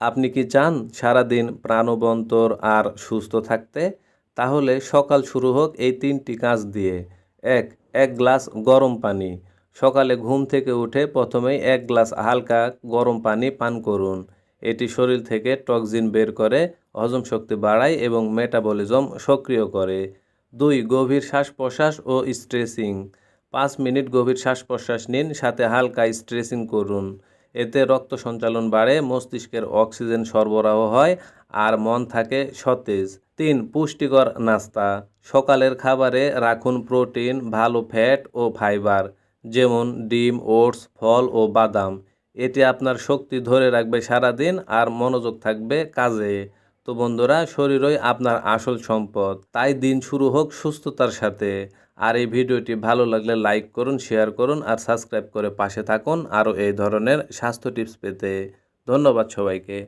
আপনি কি চান সারাদিন প্রাণবন্তর আর সুস্থ থাকতে? তাহলে সকাল শুরু হোক এই তিনটি কাজ দিয়ে। এক এক গ্লাস গরম পানি। সকালে ঘুম থেকে উঠে প্রথমেই এক গ্লাস হালকা গরম পানি পান করুন। এটি শরীর থেকে টক্সিন বের করে, হজম শক্তি বাড়ায় এবং মেটাবলিজম সক্রিয় করে। দুই, গভীর শ্বাস প্রশ্বাস ও স্ট্রেচিং পাঁচ মিনিট গভীর শ্বাস প্রশ্বাস নিন, সাথে হালকা স্ট্রেচিং করুন। এতে রক্ত সঞ্চালন বাড়ে, মস্তিষ্কের অক্সিজেন সরবরাহ হয় আর মন থাকে সতেজ। তিন, পুষ্টিকর নাস্তা। সকালের খাবারে রাখুন প্রোটিন, ভালো ফ্যাট ও ফাইবার, যেমন ডিম, ওটস, ফল ও বাদাম। এটি আপনার শক্তি ধরে রাখবে সারাদিন আর মনোযোগ থাকবে কাজে। তো বন্ধুরা, শরীরই আপনার আসল সম্পদ। তাই দিন শুরু হোক সুস্থতার সাথে। আর এই ভিডিওটি ভালো লাগলে লাইক করুন, শেয়ার করুন আর সাবস্ক্রাইব করে পাশে থাকুন। আরও এই ধরনের স্বাস্থ্য টিপস পেতে ধন্যবাদ সবাইকে।